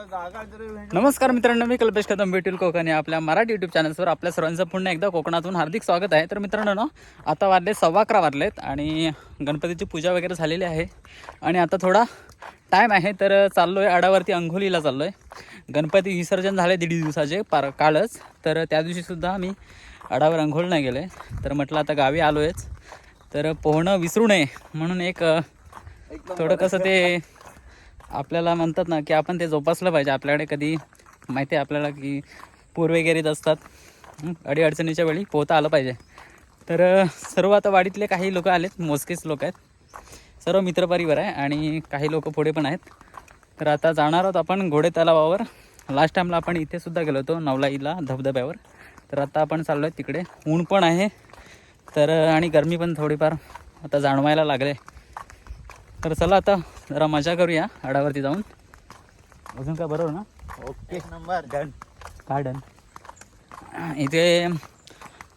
नमस्कार मित्रांनो मी कल्पेश कदम भेटील कोकणी. आपल्या मराठी युट्यूब चॅनल्सवर आपल्या सर्वांचं पुन्हा एकदा कोकणातून हार्दिक स्वागत आहे. तर मित्रांनो ना आता वाजले सव्वा अकरा वाजलेत आणि गणपतीची पूजा वगैरे झालेली आहे. आणि आता थोडा टाईम आहे तर चाललो आहे आडावरती अंघोलीला चाललो आहे गणपती विसर्जन झाले दीड दिवसाचे पार कालच. तर त्या दिवशीसुद्धा मी आडावर अंघोळ नाही गेले. तर म्हटलं आता गावी आलो आहेच तर पोहणं विसरू नये म्हणून एक थोडं कसं ते आपल्याला म्हणतात ना की आपण ते जोपासलं पाहिजे. आपल्याकडे कधी माहिती आहे आपल्याला की पूर वगैरे असतात अडीअडचणीच्या वेळी पोहता आलं पाहिजे. तर सर्व आता वाडीतले काही लोक आलेत. मोजकेच लोक आहेत. सर्व मित्रपरिवार आहे आणि काही लोक पुढे पण आहेत. तर आता जाणार आहोत आपण घोडे तलावावर. लास्ट टाईमला आपण इथे सुद्धा गेलो होतो नवलाईला धबधब्यावर. तर आता आपण चाललो आहे तिकडे. ऊन पण आहे. तर आणि गरमी पण थोडीफार आता जाणवायला लागले. तर चला आता जरा मजा करूया आडावरती जाऊन. अजून काय बरोबर ना? ओके. नंबर. डन गार्डन इथे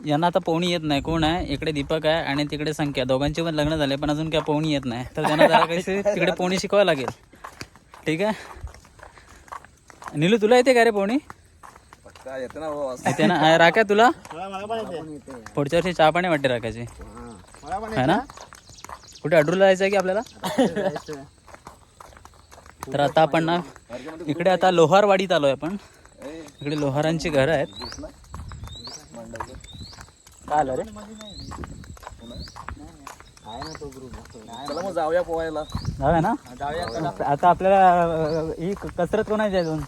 यांना आता पोहणी येत नाही. कोण आहे? इकडे दीपक आहे आणि तिकडे संख्या. दोघांचे पण लग्न झाले पण अजून काय पोहणी येत नाही. तर त्यांना जरा काही तिकडे पोहणी शिकवायला लागेल. ठीक आहे? नीलू तुला येते का रे पोहणी? काय येतं ना राख्या तुला? पुढच्या वर्षी चहा पाणी वाटते राखायची है. ना? कुठे अडूरला जायचं आहे की आपल्याला? तर आता आपण ना इकडे आता लोहारवाडीत आलोय आपण. इकडे लोहारांची घरं आहेत. काय आलं रे? आहे जाऊया पोहायला जाऊया ना? आता आपल्याला ही कसरत कोणाची आहे अजून?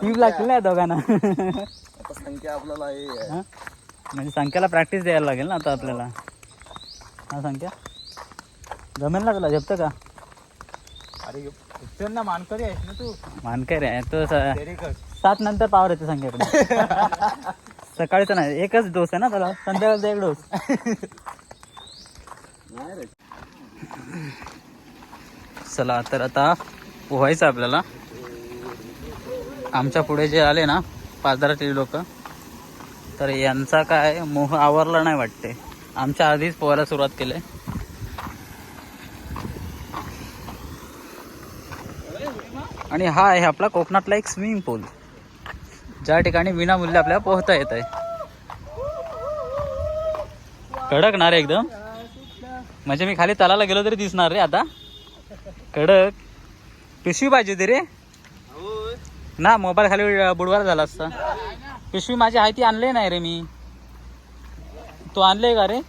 टीम लागतील ना दोघांना. संख्या आपल्याला आहे. म्हणजे संख्याला प्रॅक्टिस द्यायला लागेल ना आता आपल्याला. हा संख्या जमेल ना तुला झेपतं का? अरे ना मानकरी आहेस ना तू. मानकर आहे तो स- तेरी कर सात नंतर पावर येते संख्याकडे सकाळीचा नाही एकच डोस आहे ना त्याला संध्याकाळचा एक डोस. नाही रे चला तर आता पोहायचं आपल्याला. आमच्या पुढे जे आले ना पाचदारातील लोक तर यांचा काय मोह आवरला नाही वाटते. आमच्या आधीच पोहायला सुरुवात केली आणि हा आहे आपला कोकणातला एक स्विमिंग पूल ज्या ठिकाणी विनामूल्य आपल्याला पोहता येत आहे कडक ना रे एकदम. म्हणजे मी खाली तलाला गेलो तरी दिसणार रे आता. कडक. पिशवी पाहिजे होती रे. ना मोबाईल खाली बुडवार झाला असता. पिशवी माझी आहे ती आणली नाही रे मी. तू आणले का रे?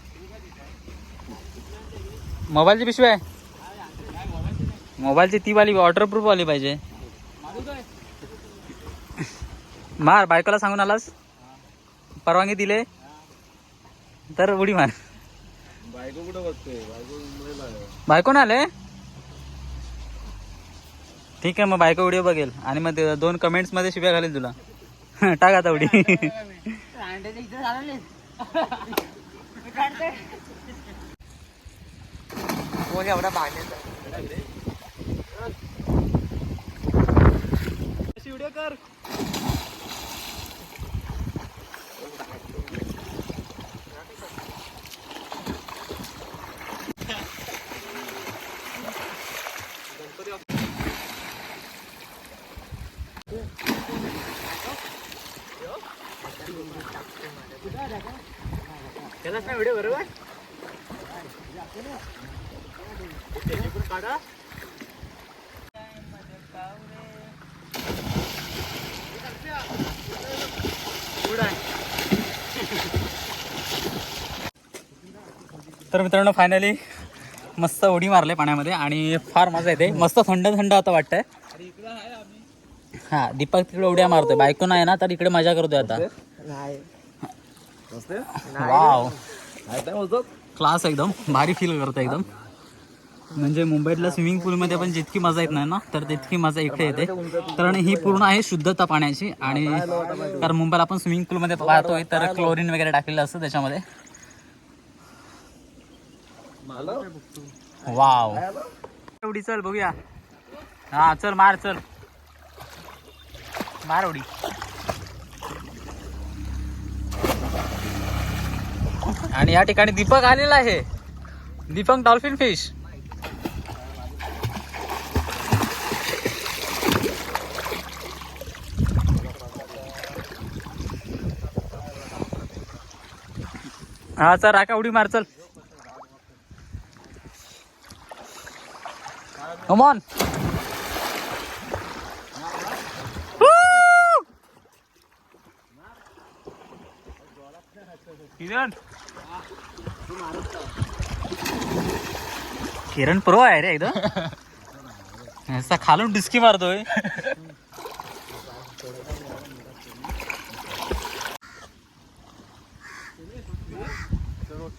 मोबाईलची पिशवी आहे. मोबाईलची ती वाली वॉटरप्रूफ वाली पाहिजे. मार बायकोला सांगून आलास? परवानगी दिले. तर उडी मार. बायको कुठं बघतोय? बायको ना आले? ठीक आहे मग बायको व्हिडिओ बघेल. आणि मग ते दोन कमेंट्समध्ये शिव्या घालेल तुला. टाक आता उडी. कोण एवढा बांधायचा व्हिडिओ कर. व्हिडिओ बरोबर? तर मित्रांनो फायनली मस्त उडी मारले पाण्यामध्ये आणि फार मजा येते. मस्त थंड थंड आता वाटतंय. हा दीपक तिकडे उड्या मारतोय. बायको नाही ना तर इकडे मजा करतोय आता. वाव क्लास एकदम. भारी फील करतो एकदम. म्हणजे मुंबईतल्या स्विमिंग पूलमध्ये पण जितकी मजा येत नाही ना तर तितकी मजा इकडे येते. कारण ही पूर्ण आहे? शुद्धता पाण्याची आणि कारण मुंबईला आपण स्विमिंग पूलमध्ये पाहतोय तर क्लोरीन वगैरे टाकलेलं असतं त्याच्यामध्ये. वाव उडी चल बघूया. हा चल मार चल. मार उडी आणि या ठिकाणी दीपक आलेला आहे. Deepak dolphin fish. हा चल राका उडी मार चल. कमॉन किरण किरण प्रो आहे रे एकदम असा खालून डिस्की मारतोय.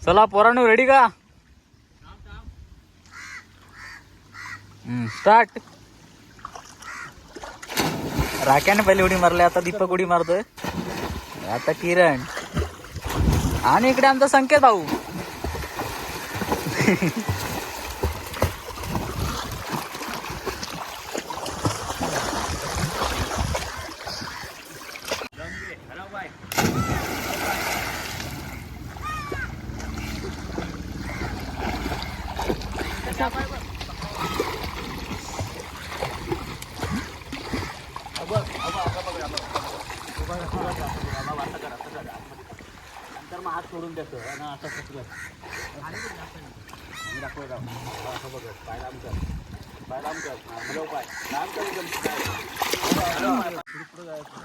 चला पोरांनो रेडी का? स्टार्ट राक्याने पहिले उडी मारली आता दीपक उडी मारतोय. आता किरण. आणि इकडे आमचा संकेत भाऊ. नंतर मग हात सोडून देतो आणि असं कसं आणि दाखवत राहू. हा, असं बघ पाय लांब कर पाय लांब कर हा, हलव पाय लांब कर एकदम. पाय. पुढे जायचं.